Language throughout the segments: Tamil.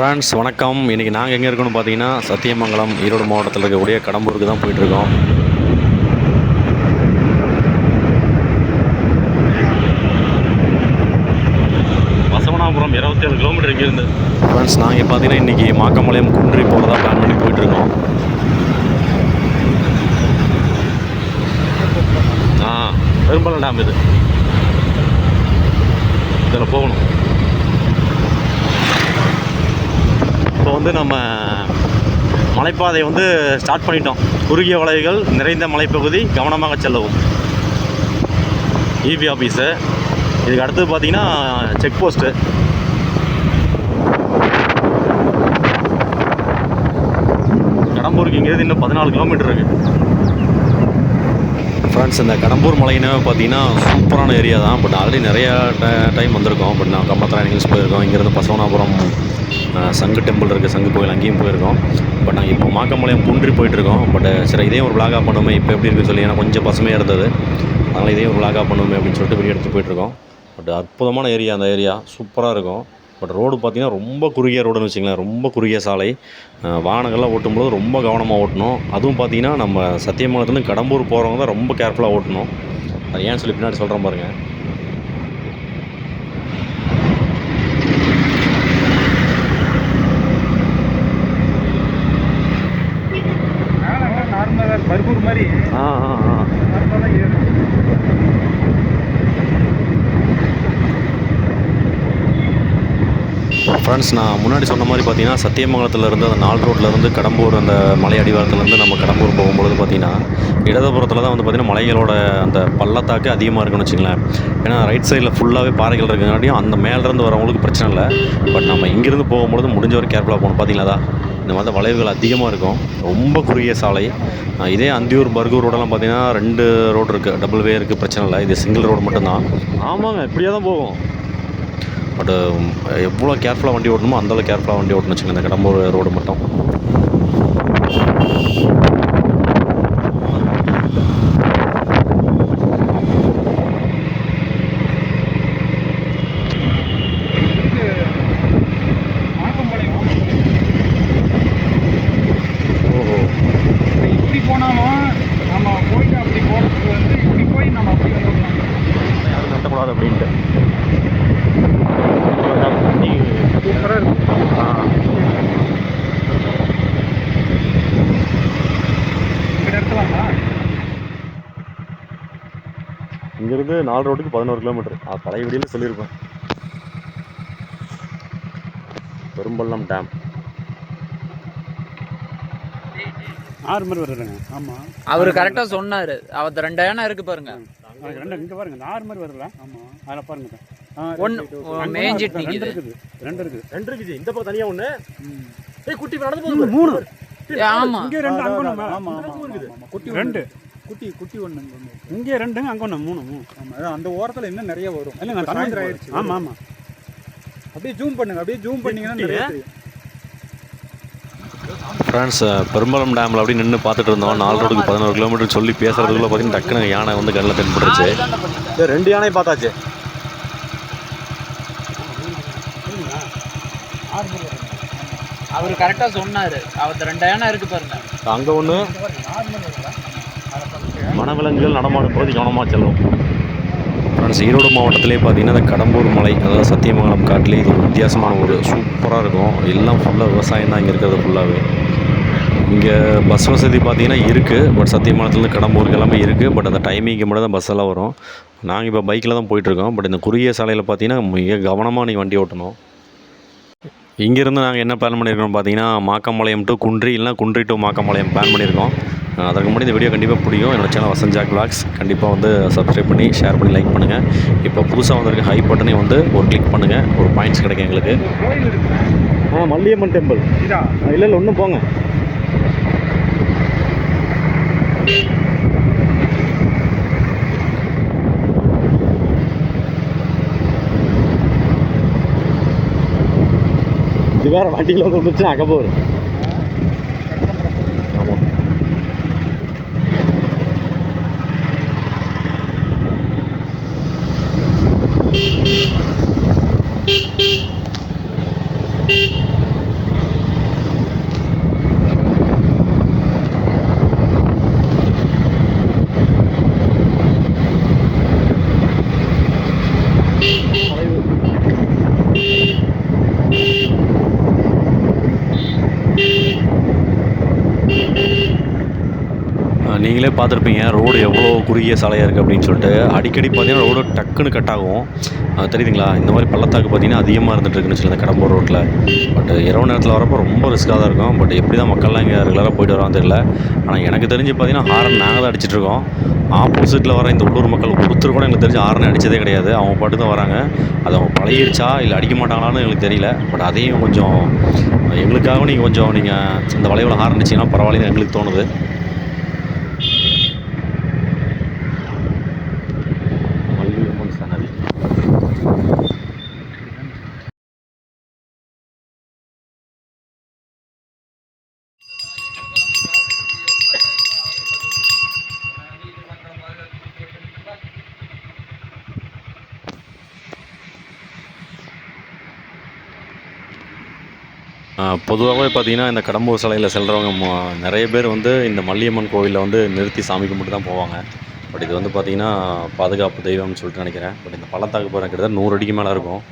ஃப்ரெண்ட்ஸ் வணக்கம். இன்றைக்கி நாங்கள் எங்கே இருக்கோம்னு பார்த்தீங்கன்னா சத்தியமங்கலம் ஈரோடு மாவட்டத்தில் இருக்கக்கூடிய கடம்பூருக்கு தான் போயிட்டுருக்கோம். வசவனாபுரம் இருபத்தேழு கிலோமீட்டர் இங்கேருந்து. ஃப்ரெண்ட்ஸ் நாங்கள் பார்த்தீங்கன்னா இன்றைக்கி மாக்கம்பாளையம் குன்றி போகிறதா பிளான் பண்ணி போயிட்டுருக்கோம். ஆ பெரும்பாலும் டேம் இது. இதில் போகணும். இப்போ வந்து நம்ம மலைப்பாதை வந்து ஸ்டார்ட் பண்ணிட்டோம். குறுகிய வளைவுகள் நிறைந்த மலைப்பகுதி கவனமாக செல்லவும். இபி ஆஃபீஸு இதுக்கு அடுத்தது பார்த்தீங்கன்னா செக் போஸ்ட்டு கடம்பூருக்கு இங்கேருந்து இன்னும் பதினாலு கிலோமீட்டர் இருக்குது ஃப்ரெண்ட்ஸ் இந்த கடம்பூர் மலைன்னு பார்த்தீங்கன்னா சூப்பரான ஏரியா தான். பட் ஆல்ரெடி நிறையா டைம் வந்திருக்கோம். பட் நான் கம்பத்ரா ஹில்ஸ் போயிருக்கோம். இங்கேருந்து பசவனாபுரம் சங்கு டெம்பிள் இருக்குது சங்கு கோயில் அங்கேயும் போயிருக்கோம். பட் நாங்கள் இப்போ மாக்கம்பாளையம் குன்றி போயிட்டுருக்கோம். பட் சரி இதே ஒரு vlog-ஆ இப்போ எப்படி இருக்குன்னு சொல்லி ஏன்னா கொஞ்சம் பசுமையாக இருந்தது. அதனால் இதையும் ஒரு vlog-ஆ அப்படின்னு சொல்லிட்டு வெளியே எடுத்து போயிட்டுருக்கோம். பட் அற்புதமான ஏரியா அந்த ஏரியா சூப்பராக இருக்கும். பட் ரோடு பார்த்தீங்கன்னா ரொம்ப குறுகிய ரோடுன்னு வச்சுங்களேன் ரொம்ப குறுகிய சாலை. வாகனங்கள்லாம் ஓட்டும்போது ரொம்ப கவனமாக ஓட்டணும். அதுவும் பார்த்தீங்கன்னா நம்ம சத்தியமங்கலத்துலேருந்து கடம்பூர் போகிறவங்க தான் ரொம்ப கேர்ஃபுல்லாக ஓட்டணும். அது ஏன்னு சொல்லி பின்னாடி சொல்கிறேன் பாருங்கள் நார்மலாக பர்கூர் மாதிரி ஆ ஆ ஆ ஃப்ரெண்ட்ஸ் நான் முன்னாடி சொன்ன மாதிரி பார்த்தீங்கன்னா சத்தியமங்கலத்தில் இருந்து அந்த நால் ரோட்லேருந்து கடம்பூர் அந்த மலை அடிவாரத்துலேருந்து நம்ம கடம்பூர் போகும்பொழுது பார்த்தீங்கன்னா இடதுபுறத்தில் தான் வந்து பார்த்திங்கன்னா மலைகளோட அந்த பள்ளத்தாக்கு அதிகமாக இருக்குன்னு வச்சுங்களேன் ஏன்னா ரைட் சைடில் ஃபுல்லாகவே பாறைகள் இருக்கிறங்காட்டியும் அந்த மேலேருந்து வரவங்களுக்கு பிரச்சனை இல்லை. பட் நம்ம இங்கேருந்து போகும்பொழுது முடிஞ்ச வரை கேர்ஃபுல்லாக போகணும். பார்த்தீங்களா இந்த மாதிரி வளைவுகள் அதிகமாக இருக்கும். ரொம்ப குறுகிய சாலை. இதே அந்தியூர் பர்கூர் ரோடெல்லாம் பார்த்தீங்கன்னா ரெண்டு ரோடு இருக்குது டபுள் வே இருக்குது பிரச்சனை இல்லை. இது சிங்கிள் ரோடு மட்டும்தான். ஆமாங்க இப்படியே தான் போகும். பட் எவ்வளோ கேர்ஃபுல்லாக வண்டி ஓட்டணுமோ அந்தளவு கேர்ஃபுல்லாக வண்டி ஓட்டணும் வச்சுங்க இந்த கடம்பூர் ரோடு மட்டும் மாக்கம்பாளையம் ஓஹோ இப்ப இப்படி போனாலும் நம்ம போயிட்டு அப்படி போகிறதுக்கு வந்து இப்படி போய் நம்ம அப்படி வந்துடலாம் யாரும் நட்டக்கூடாது அப்படின்ட்டு சூப்பராக இருக்கும் ஆ இப்படி எடுத்துலாமா இங்கேருந்து நாலு ரோட்டுக்கு பதினோரு கிலோமீட்டர். அது பழைய வீடியோவில் சொல்லியிருப்பேன். பெரும்பள்ளம் டேம். ஆறு மாதிரி வருதுங்க. ஆமாம் அவர் கரெக்டா சொன்னாரு. அவத்த ரெண்டு யானை இருக்கு பாருங்க. ரெண்டு இங்கே பாருங்க. இந்த ஆறு மாதிரி வருதுல. ஆமாம் அதில் பாருங்க ஆ, ஒண்ணு ரெண்டு. இருக்குது. ரெண்டு இருக்குது. ரெண்டு இருக்குது. இந்த பக்கம் தனியாக ஒன்று ம். ஏய் குட்டி நடந்து மூணு. மூணு ஏ, ஆமா. இங்கே ரெண்டு அங்கே ஒன்று ஆமாம் ஆமாம் இருக்குது. குட்டி ரெண்டு. குட்டி குட்டி ஒன்று இங்கே ரெண்டுங்க அங்கே ஒன்று மூணு மூணு. ஆமாம் அதான் அந்த ஓரத்தில் இன்னும் நிறைய வரும். இல்லைங்க சாயந்தரம் ஆயிடுச்சு. ஆமாம் ஆமாம் அப்படியே ஜூம் பண்ணுங்க அப்படியே ஜூம் பண்ணீங்கன்னா நிறைய தெரியும். ஃப்ரெண்ட்ஸ் பெரும்பலம் டேமில் அப்படி நின்று பார்த்துட்டு இருந்தோம். நாலு ரோடுக்கு பதினோரு கிலோமீட்டர் சொல்லி பேசுறதுக்குள்ள பார்த்தீங்கன்னா டக்குனு யானை வந்து கண்ணில் தென்பட்டுருச்சு ரெண்டு யானை பார்த்தாச்சு. அவர் கரெக்டா சொன்னாரு. அவத்த ரெண்டு யானை இருக்கு பாருங்க. அங்கே ஒன்று வனவிலங்குகள் நடமாடும் பகுதி கவனமாக செல்லும். ஃப்ரெண்ட்ஸ் ஈரோடு மாவட்டத்திலே பார்த்தீங்கன்னா இந்த கடம்பூர் மலை அதாவது சத்தியமங்கலம் காட்டிலே இது ஒரு வித்தியாசமான ஒரு சூப்பராக இருக்கும். எல்லாம் ஃபுல்லாக விவசாயம் தான் இங்கே இருக்கிறது ஃபுல்லாகவே இங்கே பஸ் வசதி பார்த்தீங்கன்னா இருக்குது பட் சத்தியமங்கலத்துலேருந்து கடம்பூருக்கு எல்லாமே இருக்குது பட் அந்த டைமிங்க்கு மட்டும் தான் பஸ் எல்லாம் வரும். நாங்கள் இப்போ பைக்கில் தான் போயிட்டுருக்கோம். பட் இந்த குறுகிய சாலையில் பார்த்தீங்கன்னா மிக கவனமாக நீங்கள் வண்டி ஓட்டணும். இங்கேருந்து நாங்கள் என்ன பிளான் பண்ணியிருக்கோம் பார்த்தீங்கன்னா மாக்கம்பாளையம் டு குன்றி இல்லைனா குன்றி டு மாக்கம்பாளையம் பிளான் பண்ணியிருக்கோம். அதற்கு முன்னாடி இந்த வீடியோ கண்டிப்பாக பிடிக்கும். என்னோட சேனல் வசஞ்சாக் விளாக்ஸ் கண்டிப்பாக வந்து சப்ஸ்கிரைப் பண்ணி ஷேர் பண்ணி லைக் பண்ணுங்கள் இப்போ புதுசாக வந்திருக்க ஹை பட்டனே வந்து ஒரு கிளிக் பண்ணுங்கள் ஒரு பாயிண்ட்ஸ் கிடைக்கும் எங்களுக்கு. ஆ மல்லியம்மன் டெம்பிள் இல்லை இல்லை ஒன்றும் போங்க. இது வேறு வண்டியில் வந்து வந்துச்சுன்னா அங்கே போகிறேன் நீங்களே பார்த்துருப்பீங்க ரோடு எவ்வளோ குறுகிய சாலையாக இருக்குது அப்படின்னு சொல்லிட்டு. அடிக்கடி பார்த்தீங்கன்னா ரோடு டக்குன்னு கட் ஆகும். அது தெரியுதுங்களா? இந்த மாதிரி பள்ளத்தாக்கு பார்த்தீங்கன்னா அதிகமாக இருந்துட்டு இருக்குன்னு சொல்லி இந்த கடம்பூர் ரோட்டில் பட் இரவு நேரத்தில் வரப்போ ரொம்ப ரிஸ்க்காக தான் இருக்கும். பட் எப்படி தான் மக்கள்லாம் இங்கே ரெகுலராக போயிட்டு வரான்னு தெரியல. ஆனால் எனக்கு தெரிஞ்சு பார்த்தீங்கன்னா ஹாரன் நாங்கள் தான் அடிச்சிட்டு இருக்கோம். ஆப்போசிட்டில் வர இந்த உள்ளூர் மக்கள் ஒருத்தர் கூட எனக்கு தெரிஞ்சு ஹாரன் அடித்ததே கிடையாது. அவங்க பாட்டு தான் வராங்க. அது அவங்க பழகிருச்சா இல்லை அடிக்க மாட்டாங்களான்னு எங்களுக்கு தெரியல. பட் அதையும் கொஞ்சம் எங்களுக்காக நீங்கள் கொஞ்சம் நீங்கள் இந்த வளைவில் ஹாரன் அடிச்சிங்கன்னா பரவாயில்லன்னு எங்களுக்கு தோணுது. பொதுவாகவே பார்த்தீங்கன்னா இந்த கடம்பூர் சாலையில் செல்கிறவங்க நிறைய பேர் வந்து இந்த மல்லியம்மன் கோவிலில் வந்து நிறுத்தி சாமி கும்பிட்டு தான் போவாங்க. பட் இது வந்து பார்த்திங்கன்னா பாதுகாப்பு தெய்வம்னு சொல்லிட்டு நினைக்கிறேன். பட் இந்த பள்ளத்தாக்கு போகிற கிட்டத்தட்ட நூறு அடிக்கு மேலே இருக்கும்.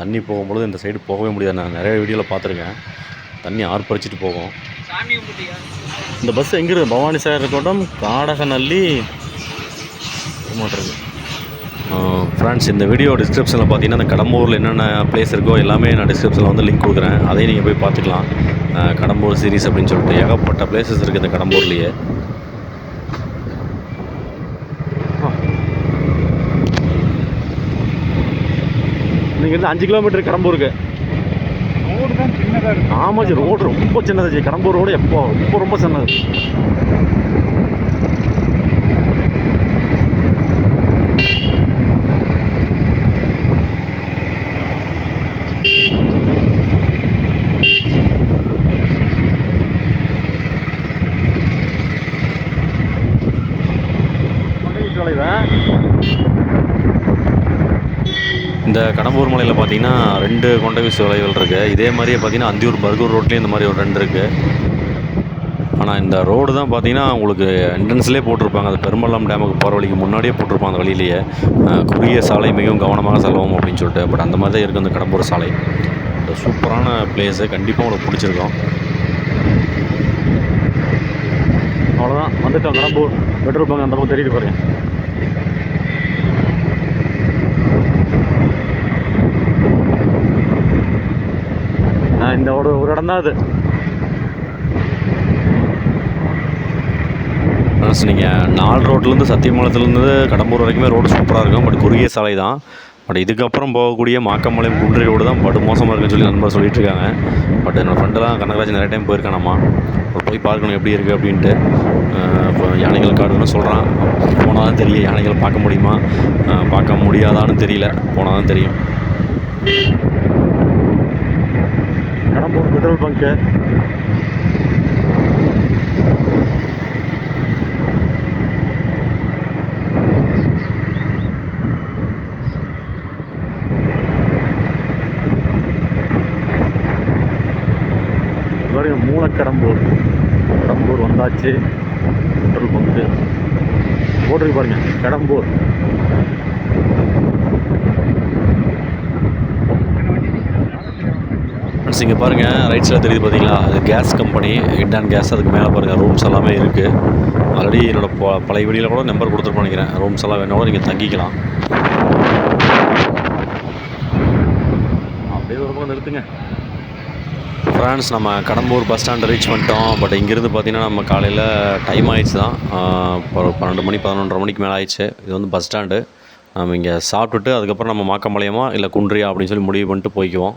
தண்ணி போகும்பொழுது இந்த சைடு போகவே முடியாது. நான் நிறைய வீடியோவில் பார்த்துருக்கேன். தண்ணி ஆர்ப்பரிச்சிட்டு போகும். இந்த பஸ் எங்கே இருக்குது பவானி சாகர் கோட்டம் காடகநல்லி மாட்டிருக்கு ஃப்ரெண்ட்ஸ் இந்த வீடியோ டிஸ்கிரிப்ஷனில் பார்த்தீங்கன்னா இந்த கடம்பூரில் என்னென்ன பிளேஸ் இருக்கோ எல்லாமே நான் டிஸ்கிரிப்ஷனில் வந்து லிங்க் கொடுக்குறேன். அதையும் நீங்கள் போய் பார்த்துக்கலாம். கடம்பூர் சீரிஸ் அப்படின்னு சொல்லிட்டு. ஏகப்பட்ட பிளேசஸ் இருக்குது இந்த கடம்பூர்லேயே. நீங்கள் வந்து அஞ்சு கிலோமீட்டர் கடம்பூருக்கு. ரோடு தான் சின்னதாக இருக்கு. ஆமாம் ஜி ரோடு ரொம்ப சின்னது. ஜி கடம்பூர் ரோடு எப்போ ரொம்ப ரொம்ப சின்னது. இந்த கடம்பூர் மலையில் பார்த்தீங்கன்னா ரெண்டு கொண்ட வீசு வளைவுகள் இருக்குது இதே மாதிரியே பார்த்தீங்கன்னா அந்தியூர் பர்கூர் ரோட்லேயும் இந்த மாதிரி ஒரு ரெண்டு இருக்குது ஆனால் இந்த ரோடு தான் பார்த்தீங்கன்னா உங்களுக்கு என்ட்ரன்ஸ்லேயே போட்டிருப்பாங்க. அது பெரும்பள்ளம் டேமுக்கு போகிற வழிக்கு முன்னாடியே போட்டிருப்பாங்க அந்த வழியிலேயே. குறுகிய சாலை மிகவும் கவனமாக செல்லவும் அப்படின்னு சொல்லிட்டு. பட் அந்த மாதிரி தான் இருக்குது இந்த கடம்பூர் சாலை. இந்த சூப்பரான பிளேஸு கண்டிப்பாக உங்களுக்கு பிடிச்சிருக்கும். அவ்வளோதான் வந்துட்டோம் கடம்பூர். பெட்ரோல் பங்க் அந்த பக்கம் தெரியுது பாருங்கள் இந்த ஒரு ஒரு இடம் தான் அது. நீங்கள் நாலு ரோட்லேருந்து சத்தியமங்கலத்துலேருந்து கடம்பூர் வரைக்குமே ரோடு சூப்பராக இருக்கும். பட் குறுகிய சாலை தான். பட் இதுக்கப்புறம் போகக்கூடிய மாக்கம்பாளையம் குன்றி ரோடு தான் படு மோசமாக இருக்குன்னு சொல்லி நண்பர் சொல்லிட்டு இருக்காங்க பட் என்னோடய ஃப்ரெண்டெல்லாம் கனகராஜ் நிறைய டைம் போயிருக்கானாமா. போய் பார்க்கணும் எப்படி இருக்குது அப்படின்ட்டு இப்போ யானைகள் காடுன்னு சொல்கிறான் போனால் தான் தெரியும் யானைகள் பார்க்க முடியுமா? பார்க்க முடியாதான்னு தெரியல. போனால் தான் தெரியும். பெட்ரோல் பங்க்கு பாருங்க மூலக்கடம்பூர். கடம்பூர் வந்தாச்சு பெட்ரோல் பங்க்கு. போட்டிருக்கு பாருங்க கடம்பூர். ஃப்ரெண்ட்ஸ் இங்கே பாருங்கள் ரைட் சைடில் தெரியுது பார்த்தீங்களா அது கேஸ் கம்பெனி இண்டான் கேஸ் அதுக்கு மேலே பாருங்கள் ரூம்ஸ் எல்லாமே இருக்குது ஆல்ரெடி என்னோடய ப- பழைய வீடியோவில் கூட நம்பர் கொடுத்துருப்போம் நினைக்கிறேன். ரூம்ஸ் எல்லாம் வேணும் நீங்கள் தங்கிக்கலாம். அப்படியே ஒரு பக்கம் நிறுத்துங்க. ஃப்ரான்ஸ் நம்ம கடம்பூர் பஸ் ஸ்டாண்டை ரீச் பண்ணிட்டோம். பட் இங்கேருந்து பார்த்திங்கன்னா நம்ம காலையில் டைம் ஆயிடுச்சு தான் ஆஹ் ஒரு பன்னெண்டு மணி பதினொன்றரை மணிக்கு மேலே ஆயிடுச்சு. இது வந்து பஸ் ஸ்டாண்டு நம்ம இங்கே சாப்பிட்டுட்டு அதுக்கப்புறம் நம்ம மாக்கம்பாளையமா இல்லை குன்றியா அப்படின்னு சொல்லி முடிவு பண்ணிட்டு போய்க்குவோம்.